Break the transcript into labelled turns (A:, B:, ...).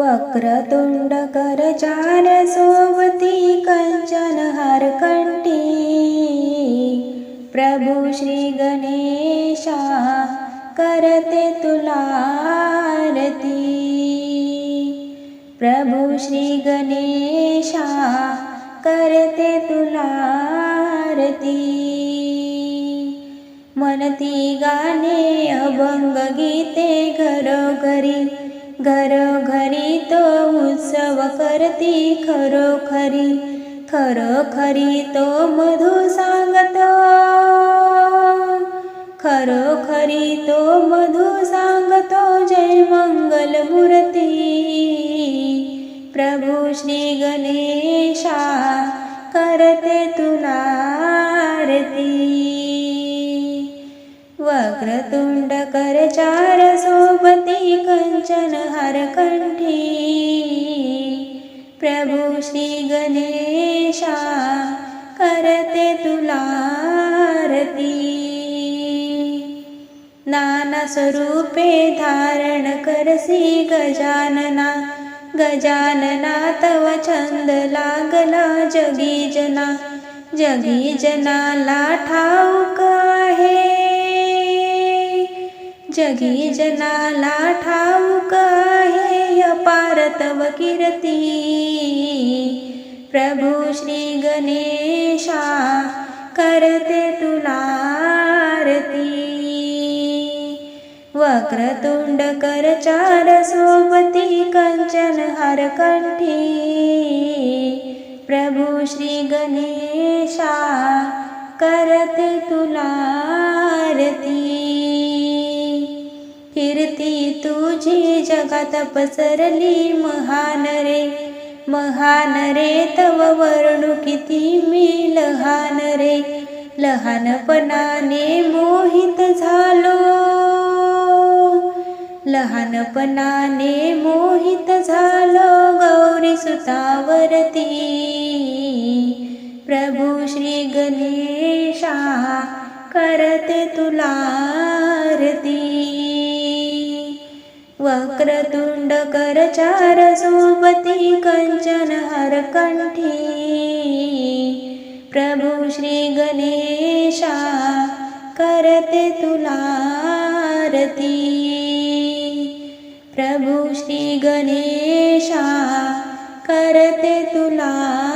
A: वक्रतुण्ड करचार सोबती कंचन हरकंठी प्रभु श्री गणेशा करते तुलारती। प्रभु श्री गणेशा करते तुलारती। म्हणती गाणे अभंग गीते घरोघरी उत्सव करती खरोखरी. खरोखरी तो मधु सांगतो. खरोखरी तो मधु सांगतो जय मंगल मूर्ती. प्रभु श्री गणेशा वक्रतुण्ड करचार सोबती हरकण्ठी प्रभु श्री गणेशा नानास्वरूपे धारण करसि गजानना। गजानना तव छन्द लागला जगी जना। जगी जनाला ठाऊक आहे जगी जनाला ठाऊक आहे अपार तव कीर्ती। प्रभु श्री गणेशा करते तुलारती वक्रतुण्ड करचार सोबती कञ्चन हरकण्ठी प्रभु श्री गणेशा जगात पसरली महान रे. महान रे तव वर्णू किती मी लहान रे. लहानपणाने मोहित झालो. लहानपणाने मोहित झालो गौरी सुतावरती. प्रभू श्री गणेशा करते तुला वक्रतुण्ड करचार सोबती कञ्चन हरकण्ठी प्रभु श्री गणेशा करते तुलारती प्रभु श्री गणेशा करते तुला